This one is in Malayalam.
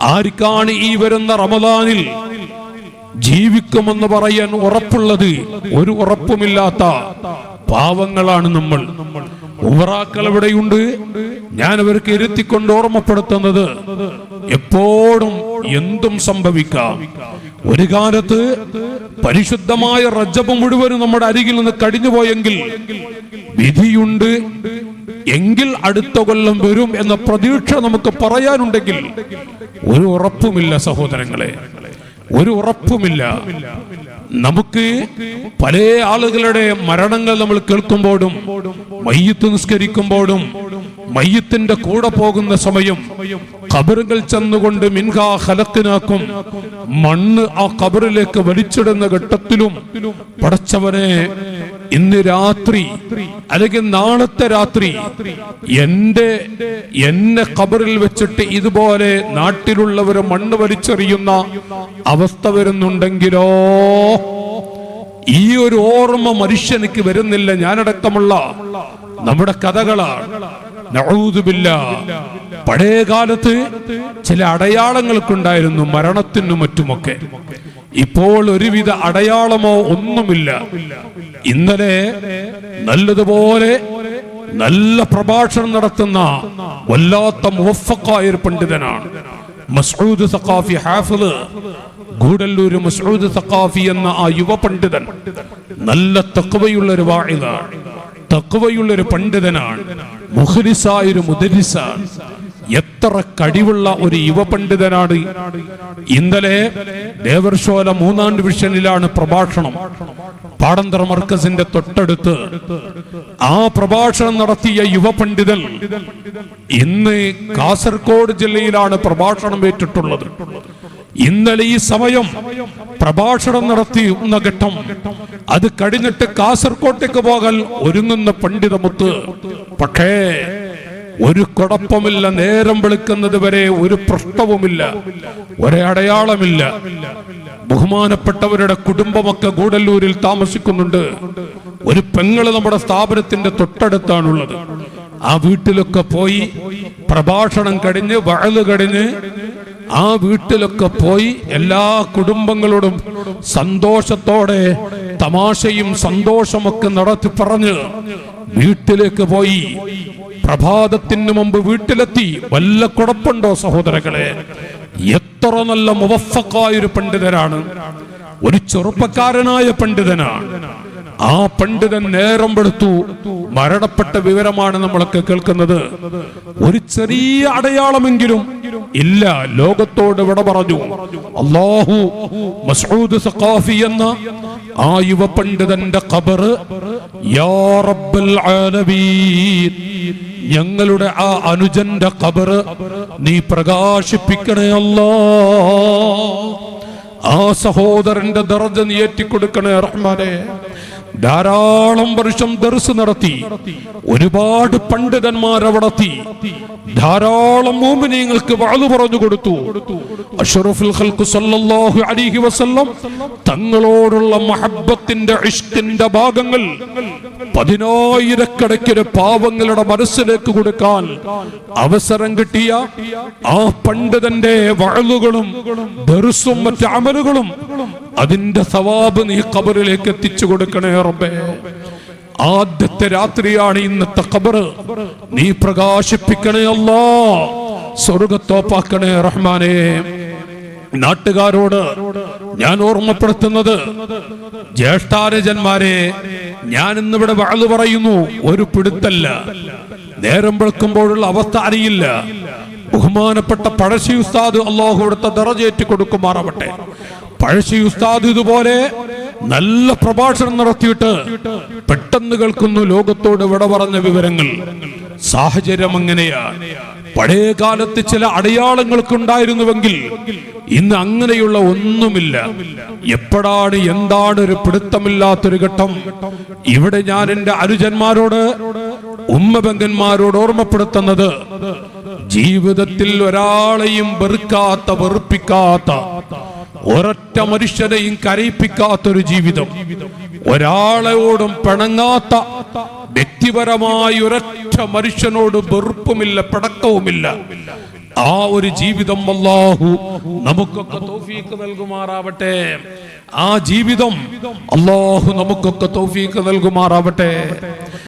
ആർക്കാണ് ഈ വരുന്ന റമദാനിൽ ജീവിക്കുമെന്ന് പറയാൻ ഉറപ്പുള്ളത്? ഒരു ഉറപ്പുമില്ലാത്ത പാവങ്ങളാണ് നമ്മൾ. ഉമറാക്കൾ എവിടെയുണ്ട്? ഞാൻ അവർക്ക് ഇരുത്തിക്കൊണ്ട് ഓർമ്മപ്പെടുത്തുന്നത്. എപ്പോഴും എന്തും സംഭവിക്കാം. ഒരു കാലത്ത് പരിശുദ്ധമായ റജബ് മുഴുവനും നമ്മുടെ അരികിൽ നിന്ന് കടിഞ്ഞുപോയെങ്കിൽ വിധിയുണ്ട് എങ്കിൽ അടുത്ത കൊല്ലം വരും എന്ന പ്രതീക്ഷ നമുക്ക് പറയാനുണ്ടെങ്കിൽ ഒരു ഉറപ്പുമില്ല സഹോദരങ്ങളെ ഒരു ഉറപ്പുമില്ല. നമുക്ക് പല ആളുകളുടെ മരണങ്ങൾ നമ്മൾ കേൾക്കുമ്പോഴും മയ്യത്ത് നിസ്കരിക്കുമ്പോഴും മയ്യത്തിന്റെ കൂടെ പോകുന്ന സമയം കബറുകൾ ചെന്നുകൊണ്ട് മിൻഹാ ഹലക്കിനാക്കും മണ്ണ് ആ കബറിലേക്ക് വലിച്ചിടുന്ന ഘട്ടത്തിലും പടച്ചവനെ ഇന്ന് രാത്രി അല്ലെങ്കിൽ നാളത്തെ രാത്രി എന്റെ എന്നെ കബറിൽ വെച്ചിട്ട് ഇതുപോലെ നാട്ടിലുള്ളവർ മണ്ണ് വലിച്ചെറിയുന്ന അവസ്ഥ വരുന്നുണ്ടെങ്കിലോ? ഈ ഒരു ഓർമ്മ മനുഷ്യനിക്ക് വരുന്നില്ല. ഞാനടക്കമുള്ള നമ്മുടെ കഥകളാണ്. പഴയ കാലത്ത് ചില അടയാളങ്ങൾക്കുണ്ടായിരുന്നു മരണത്തിനും മറ്റുമൊക്കെ. ഇപ്പോൾ ഒരുവിധ അടയാളമോ ഒന്നുമില്ല. ഇന്നലെ നല്ലതുപോലെ നല്ല പ്രഭാഷണം നടത്തുന്ന വല്ലാത്ത മുവഫക്കായ പണ്ഡിതനാണ്. മസ്ഊദ് സഖാഫി ഹാഫിൾ. ഗൂഡല്ലൂര് മസ്ഊദ് സഖാഫി എന്ന ആ യുവ പണ്ഡിതൻ നല്ല തക്കവയുള്ള ഒരു വാഴിതാണ് തക്കവയുള്ള ഒരു പണ്ഡിതനാണ്. മുഖലിസായ ഒരു മുദരിസാണ്. എത്ര കഴിവുള്ള ഒരു യുവ പണ്ഡിതനാണ് ഇന്നലെ ദേവർശോല മൂന്നാം ഡിവിഷനിലാണ് പ്രഭാഷണം. പാടന്തര മർക്കസിന്റെ തൊട്ടടുത്ത് ആ പ്രഭാഷണം നടത്തിയ യുവ പണ്ഡിതൻ ഇന്ന് കാസർഗോഡ് ജില്ലയിലാണ് പ്രഭാഷണം ഏറ്റിട്ടുള്ളത്. ഇന്നലെ ഈ സമയം പ്രഭാഷണം നടത്തിയുന്ന ഘട്ടം അത് കഴിഞ്ഞിട്ട് കാസർകോട്ടേക്ക് പോകാൻ ഒരുങ്ങുന്ന പണ്ഡിതമുത്ത്. പക്ഷേ ഒരു കുഴപ്പമില്ല നേരം വെളുക്കുന്നത് വരെ ഒരു പ്രശ്നവുമില്ല ഒരടയാളമില്ല ബഹുമാനപ്പെട്ടവരുടെ കുടുംബമൊക്കെ ഗൂഡല്ലൂരിൽ താമസിക്കുന്നുണ്ട്. ഒരു പെങ്ങൾ നമ്മുടെ സ്ഥാപനത്തിന്റെ തൊട്ടടുത്താണുള്ളത്. ആ വീട്ടിലൊക്കെ പോയി പ്രഭാഷണം കഴിഞ്ഞ് വഴൽ കഴിഞ്ഞ് ആ വീട്ടിലൊക്കെ പോയി എല്ലാ കുടുംബങ്ങളോടും സന്തോഷത്തോടെ തമാശയും സന്തോഷമൊക്കെ നടത്തി പറഞ്ഞ് വീട്ടിലേക്ക് പോയി പ്രഭാതത്തിന് മുമ്പ് വീട്ടിലെത്തി വല്ല കുഴപ്പമുണ്ടോ സഹോദരങ്ങളെ? എത്ര നല്ല മുവഫക്കായ ഒരു പണ്ഡിതനാണ്. ഒരു ചെറുപ്പക്കാരനായ പണ്ഡിതനാണ്. ആ പണ്ഡിതൻ നേരം വെളുത്തു. മരണപ്പെട്ട വിവരമാണ് നമ്മളൊക്കെ കേൾക്കുന്നത്. ഒരു ചെറിയ അടയാളമെങ്കിലും ഇല്ല ലോകത്തോട് വിട പറഞ്ഞു. അള്ളാഹു മസൂദ് സഖാഫി എന്ന ആ യുവ പണ്ഡിതന്റെ ഖബറ് യാ റബ്ബൽ ആലമീൻ. ഞങ്ങളുടെ ആ അനുജന്റെ ഖബറ് നീ പ്രകാശിപ്പിക്കണേ അല്ലാ. ആ സഹോദരന്റെ ദർജ നീ ഏറ്റിക്കൊടുക്കണേ റഹ്മാനെ. ധാരാളം വർഷം ദർസ് നടത്തി. ഒരുപാട് പണ്ഡിതന്മാർ അവിടെത്തി. ധാരാളം മോമിനിയങ്ങൾക്ക് വാളു പറഞ്ഞു കൊടുത്തു. അഷ്റഫുൽ ഖൽഖ് സല്ലല്ലാഹു അലൈഹി വസല്ലം തങ്ങളോടുള്ള മഹബ്ബത്തിന്റെ ഇഷ്കിന്റെ ഭാഗങ്ങൾ പതിനായിരക്കണക്കിന് പാവങ്ങളുടെ മനസ്സിലേക്ക് കൊടുക്കാൻ അവസരം കിട്ടിയ ആ പണ്ഡിതന്റെ വാളുകളും ദർസും മറ്റ് അമലുകളും അതിന്റെ സവാബ് നീ കബറിലേക്ക് എത്തിച്ചു കൊടുക്കണേ റബ്ബേ. ആദ്യത്തെ രാത്രിയാണ് ഇന്നത്തെ കബറ് നീ പ്രകാശിപ്പിക്കണേ അല്ലാ. സ്വർഗത്തോപ്പാക്കണേ റഹ്മാനെ. നാട്ടുകാരോട് ഞാൻ ഓർമ്മപ്പെടുത്തുന്നത് ജ്യേഷ്ഠാരജന്മാരെ ഞാൻ ഇന്നിവിടെ വാഴു പറയുന്നു ഒരു പിടുത്തല്ല. നേരം വെളുക്കുമ്പോഴുള്ള അവസ്ഥ അറിയില്ല. ബഹുമാനപ്പെട്ട പഴശ്ശി ഉസ്താദ് അള്ളാഹു കൊടുത്ത ദറജേറ്റി കൊടുക്കുമാറാവട്ടെ. പഴശ്ശി ഉസ്താദ് ഇതുപോലെ നല്ല പ്രഭാഷണം നടത്തിയിട്ട് പെട്ടെന്ന് കേൾക്കുന്നു ലോകത്തോട് വിട പറഞ്ഞ വിവരങ്ങൾ. സാഹചര്യം അങ്ങനെയാണ് പഴയ കാലത്ത് ചില അടയാളങ്ങൾക്ക് ഉണ്ടായിരുന്നുവെങ്കിൽ ഇന്ന് അങ്ങനെയുള്ള ഒന്നുമില്ല. എപ്പോഴാണ് എന്താണ് ഒരു പിടുത്തമില്ലാത്തൊരു ഘട്ടം? ഇവിടെ ഞാൻ എന്റെ അനുജന്മാരോട് ഉമ്മബങ്കന്മാരോട് ഓർമ്മപ്പെടുത്തുന്നത് ജീവിതത്തിൽ ഒരാളെയും വെറുക്കാത്ത വെറുപ്പിക്കാത്ത ഒരൊറ്റ മനുഷ്യനെയും കരയിപ്പിക്കാത്തൊരു ജീവിതം. ഒരാളെയോടും പിണങ്ങാത്ത വ്യക്തിപരമായി ഒരൊറ്റ മനുഷ്യനോട് വെറുപ്പുമില്ല പിടക്കവുമില്ല ആ ഒരു ജീവിതം അല്ലാഹു നമുക്കൊക്കെ തൗഫീക്ക് നൽകുമാറാവട്ടെ. ആ ജീവിതം അല്ലാഹു നമുക്കൊക്കെ തൗഫീക്ക് നൽകുമാറാവട്ടെ.